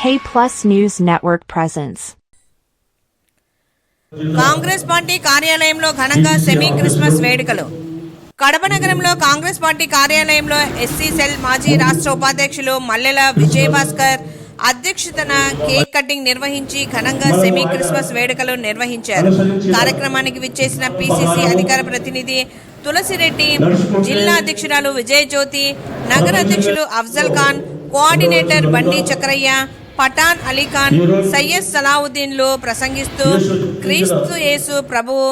K Plus News Network presents. Congress party కార్యాలయంలో ఘనంగా semi Christmas వేడుకలు కడప నగరంలో కాంగ్రెస్ పార్టీ కార్యాలయంలో ఎస్సీ సెల్ మాజీ రాష్ట్ర ఉపాధ్యక్షులు మల్లెల విజయభాస్కర్ అధ్యక్షతన కేక్ కటింగ్ నిర్వహించి ఘనంగా సెమీ క్రిస్మస్ వేడుకలు నిర్వహించారు కార్యక్రమానికి విచ్చేసిన పిసిసి అధికార ప్రతినిధి తులసిరెడ్డి జిల్లా అధ్యక్షురాలు విజయ జ్యోతి నగర అధ్యక్షులు అఫ్జల్ ఖాన్ కోఆర్డినేటర్ బండి చక్రయ్య పఠాన్ అలీఖాన్ సయ్యద్ సలావుద్దీన్లు ప్రసంగిస్తూ క్రీస్తు యేసు ప్రభువు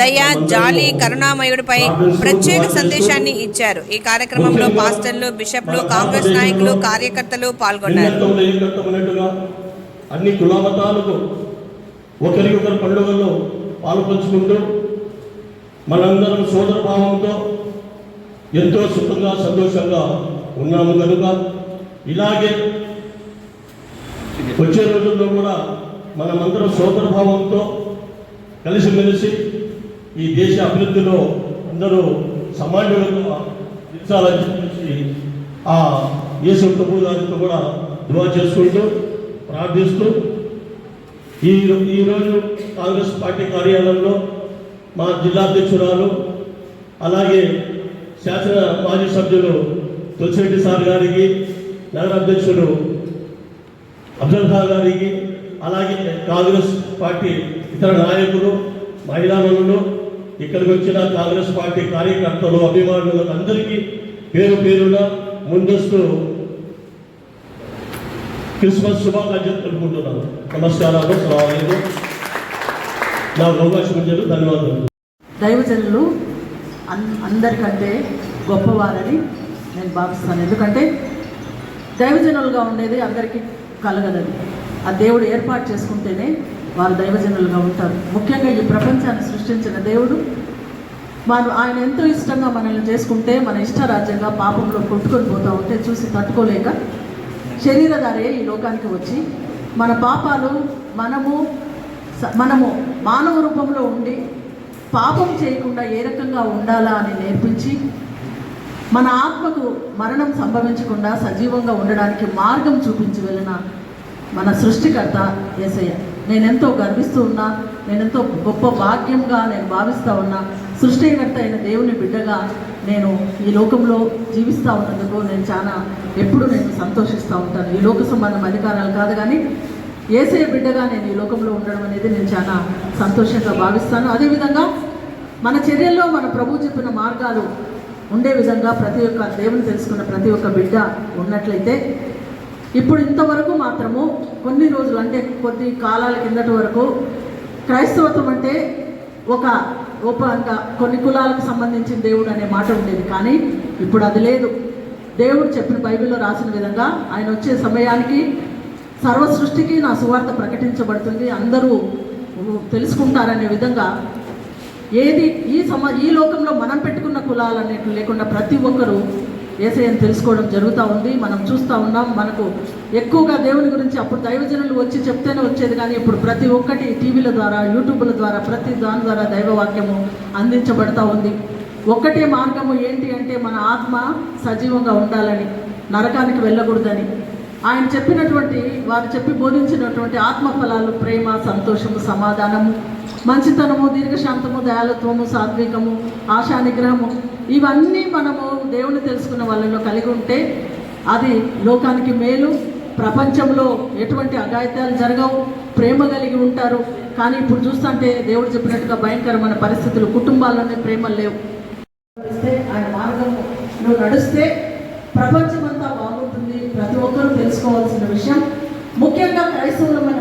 దయ జాలి కరుణామయుడిపై ప్రత్యేక సందేశాన్ని ఇచ్చారు. ఈ కార్యక్రమంలో పాస్టర్లు బిషప్లు కాంగ్రెస్ నాయకులు కార్యకర్తలు పాల్గొన్నారు. అన్ని కులామతాలకు ఒకరికొకరు పండుగల్లో పాలు పంచుకుంటూ మనందరం సోదర భావంతో ఎంతో సుఖంగా సంతోషంగా ఉన్నాము కనుక ఇలాగే వచ్చే రోజుల్లో కూడా మనమందరం సోదరభావంతో కలిసిమెలిసి ఈ దేశ అభివృద్ధిలో అందరూ సమాజంగా నిలిచాలని చెప్పేసి ఆ యేసు ప్రభు గారితో కూడా దువా చేసుకుంటూ ప్రార్థిస్తూ ఈ ఈరోజు కాంగ్రెస్ పార్టీ కార్యాలయంలో మా జిల్లా అధ్యక్షురాలు అలాగే శాసన మాజీ సభ్యులు తులసిరెడ్డి సార్ గారికి నగర అధ్యక్షులు అబ్దుల్ ఖాన్ గారికి అలాగే కాంగ్రెస్ పార్టీ ఇతర నాయకులు మహిళామణులు ఇక్కడికి వచ్చిన కాంగ్రెస్ పార్టీ కార్యకర్తలు అభిమానులు అందరికీ పేరు పేరున ముందస్తు క్రిస్మస్ శుభాకాంక్షలు తెలుపుకుంటున్నాను. నమస్కారాలు సలహాలు నా అవకాశం ఇచ్చారు ధన్యవాదాలు. దైవజనులు అన్ అందరికంటే గొప్పవారని నేను భావిస్తాను. ఎందుకంటే దైవజనులుగా ఉండేది అందరికీ కలగదది ఆ దేవుడు ఏర్పాటు చేసుకుంటేనే వారు దైవజనులుగా ఉంటారు. ముఖ్యంగా ఈ ప్రపంచాన్ని సృష్టించిన దేవుడు వారు ఆయన ఎంతో ఇష్టంగా మనల్ని చేసుకుంటే మన ఇష్టరాజ్యంగా పాపంలో కొట్టుకొని పోతూ ఉంటే చూసి తట్టుకోలేక శరీరధారే ఈ లోకానికి వచ్చి మన పాపాలు మనము స- మనము మానవ రూపంలో ఉండి పాపం చేయకుండా ఏ రకంగా ఉండాలా అని నేర్పించి మన ఆత్మకు మరణం సంభవించకుండా సజీవంగా ఉండడానికి మార్గం చూపించి వెళ్ళిన మన సృష్టికర్త ఏసయ్య. నేనెంతో గర్విస్తూ ఉన్నా నేనెంతో గొప్ప భాగ్యంగా నేను భావిస్తూ ఉన్నా సృష్టికర్త అయిన దేవుని బిడ్డగా నేను ఈ లోకంలో జీవిస్తూ ఉన్నందుకు నేను చాలా ఎప్పుడు నేను సంతోషిస్తూ ఉంటాను. ఈ లోక సంబంధం అధికారాలు కాదు కానీ ఏసే బిడ్డగా నేను ఈ లోకంలో ఉండడం అనేది నేను చాలా సంతోషంగా భావిస్తాను. అదేవిధంగా మన చర్యల్లో మన ప్రభు చెప్పిన మార్గాలు ఉండే విధంగా ప్రతి ఒక్క దేవుని తెలుసుకున్న ప్రతి ఒక్క బిడ్డ ఉన్నట్లయితే ఇప్పుడు ఇంతవరకు మాత్రము కొన్ని రోజులు అంటే కొద్ది కాలాల కిందటి వరకు క్రైస్తవత్వం అంటే ఒక ఓపెన్గా కొన్ని కులాలకు సంబంధించిన దేవుడు అనే మాట ఉండేది. కానీ ఇప్పుడు అది లేదు. దేవుడు చెప్పిన బైబిల్లో రాసిన విధంగా ఆయన వచ్చే సమయానికి సర్వ సృష్టికి నా సువార్త ప్రకటించబడుతుంది. అందరూ తెలుసుకుంటారనే విధంగా ఏది ఈ సమ ఈ లోకంలో మనం పెట్టుకున్న కులాలన్నిటి లేకుండా ప్రతి ఒక్కరూ ఏసయ్యని తెలుసుకోవడం జరుగుతూ ఉంది. మనం చూస్తూ ఉన్నాం. మనకు ఎక్కువగా దేవుని గురించి అప్పుడు దైవజనులు వచ్చి చెప్తేనే వచ్చేది కానీ ఇప్పుడు ప్రతి ఒక్కటి టీవీల ద్వారా యూట్యూబ్ల ద్వారా ప్రతి దాని ద్వారా దైవవాక్యము అందించబడతా ఉంది. ఒక్కటే మార్గము ఏంటి అంటే మన ఆత్మ సజీవంగా ఉండాలని నరకానికి వెళ్ళకూడదని. ఆయన చెప్పినటువంటి వారు చెప్పి బోధించినటువంటి ఆత్మఫలాలు ప్రేమ సంతోషము సమాధానము మంచితనము దీర్ఘశాంతము దయాలత్వము సాత్వికము ఆశా నిగ్రహము ఇవన్నీ మనము దేవుని తెలుసుకున్న వాళ్ళలో కలిగి ఉంటే అది లోకానికి మేలు. ప్రపంచంలో ఎటువంటి అఘాయిత్యాలు జరగవు. ప్రేమ కలిగి ఉంటారు. కానీ ఇప్పుడు చూస్తుంటే దేవుడు చెప్పినట్టుగా భయంకరమైన పరిస్థితులు కుటుంబాల్లోనే ప్రేమలు లేవు. ఆయన ఆయన మార్గంలో నడిస్తే ప్రపంచమంతా బాగుంటుంది. ప్రతి ఒక్కరూ తెలుసుకోవాల్సిన విషయం. ముఖ్యంగా క్రైస్తవులమైన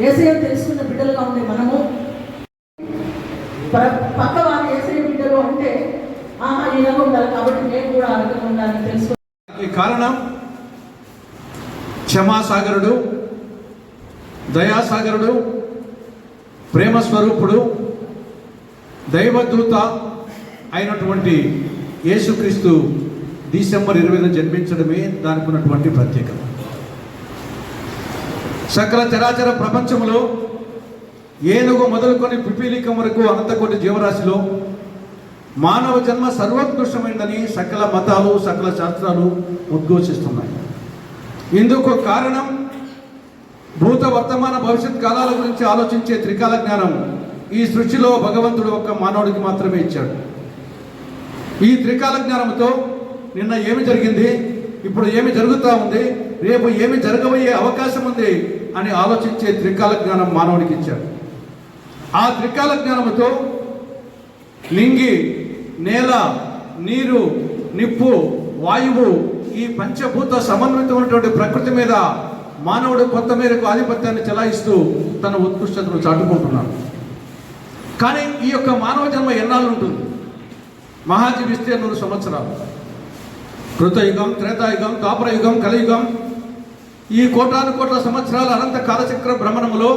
ఏసయ్య తెలుసుకున్న బిడ్డలుగా ఉండే మనము. పక్క వారు ఏసయ్య బిడ్డలు అంటే ఆహా ఇలాగ ఉండాలి కాబట్టి నేను కూడా ఆ రకంగా ఉండాలని తెలుసుకో కారణం క్షమాసాగరుడు దయాసాగరుడు ప్రేమ స్వరూపుడు దైవదూత అయినటువంటి యేసుక్రీస్తు డిసెంబర్ ఇరవైన జన్మించడమే దానికి ఉన్నటువంటి ప్రత్యేకత. సకల చరాచర ప్రపంచంలో ఏనుగు మొదలుకొని పిపీలికం వరకు అనంతకోటి జీవరాశిలో మానవ జన్మ సర్వోత్కృష్టమైందని సకల మతాలు సకల శాస్త్రాలు ఉద్ఘోషిస్తున్నాయి. ఇందుకు కారణం భూత వర్తమాన భవిష్యత్ కాలాల గురించి ఆలోచించే త్రికాల జ్ఞానం. ఈ సృష్టిలో భగవంతుడు ఒక్క మానవుడికి మాత్రమే ఇచ్చాడు. ఈ త్రికాల జ్ఞానంతో నిన్న ఏమి జరిగింది? ఇప్పుడు ఏమి జరుగుతూ ఉంది? రేపు ఏమి జరగబోయే అవకాశం ఉంది? అని ఆలోచించే త్రికాల జ్ఞానం మానవుడికి ఇచ్చాడు. ఆ త్రికాల జ్ఞానంతో లింగి నేల నీరు నిప్పు వాయువు ఈ పంచభూత సమన్వితమైనటువంటి ప్రకృతి మీద మానవుడు కొంత మేరకు ఆధిపత్యాన్ని చెలాయిస్తూ తన ఉత్కృష్టతను చాటుకుంటున్నాడు. కానీ ఈ యొక్క మానవ జన్మ ఎన్నాళ్ళు ఉంటుంది మహాజీవిస్తే నూరు సంవత్సరాలు. కృతయుగం త్రేతాయుగం ద్వాపరయుగం కలియుగం. ఈ కోటాను కోట్ల సంవత్సరాల అనంత కాలచక్ర భ్రమణములో